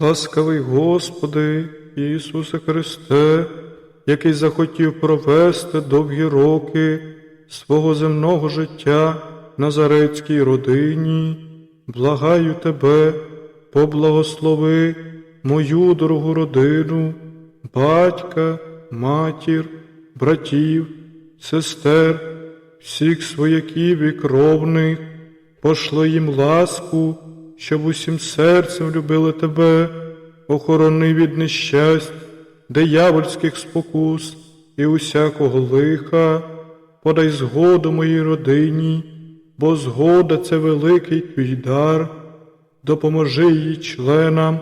Ласкавий Господи, Ісусе Христе, який захотів провести довгі роки свого земного життя Назарецькій родині, благаю Тебе, поблагослови мою дорогу родину, батька, матір, братів, сестер, всіх свояків і кровних, пошли їм ласку, щоб усім серцем любили тебе, охорони від нещасть, диявольських спокус і усякого лиха, подай згоду моїй родині, бо згода це великий твій дар, допоможи її членам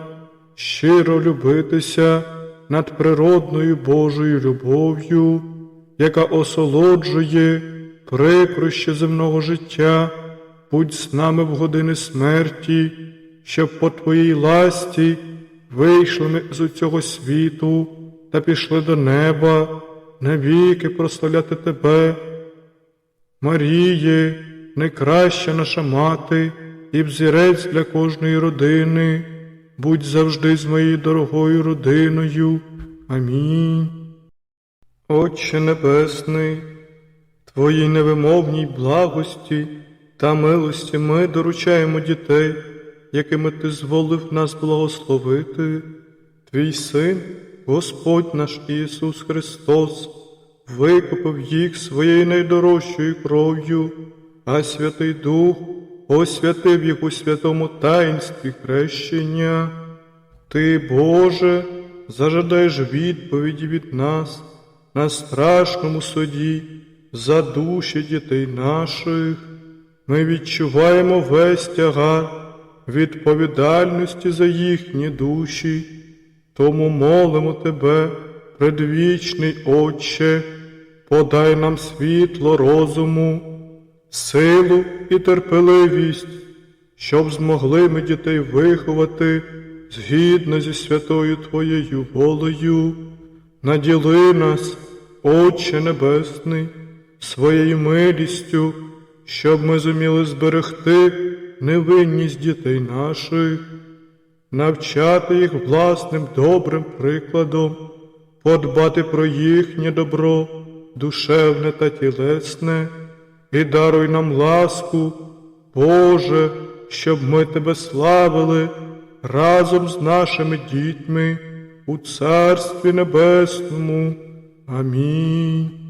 щиро любитися над природною Божою любов'ю, яка осолоджує прикрощі земного життя, будь з нами в години смерті, щоб по Твоїй ласті вийшли ми з цього світу та пішли до неба, навіки прославляти Тебе. Маріє, найкраща наша мати і взірець для кожної родини, будь завжди з моєю дорогою родиною. Амінь. Отче Небесний, Твоїй невимовній благості та милості ми доручаємо дітей, якими Ти зволив нас благословити. Твій Син, Господь наш Ісус Христос, викупив їх своєю найдорожчою кров'ю, а Святий Дух освятив їх у святому таїнстві хрещення. Ти, Боже, зажадаєш відповіді від нас на страшному суді за душі дітей наших. Ми відчуваємо весь тягар відповідальності за їхні душі, тому молимо Тебе, предвічний Отче, подай нам світло розуму, силу і терпеливість, щоб змогли ми дітей виховати згідно зі святою Твоєю волею. Наділи нас, Отче Небесний, своєю милістю, щоб ми зуміли зберегти невинність дітей наших, навчати їх власним добрим прикладом, подбати про їхнє добро, душевне та тілесне, і даруй нам ласку, Боже, щоб ми Тебе славили разом з нашими дітьми у Царстві Небесному. Амінь.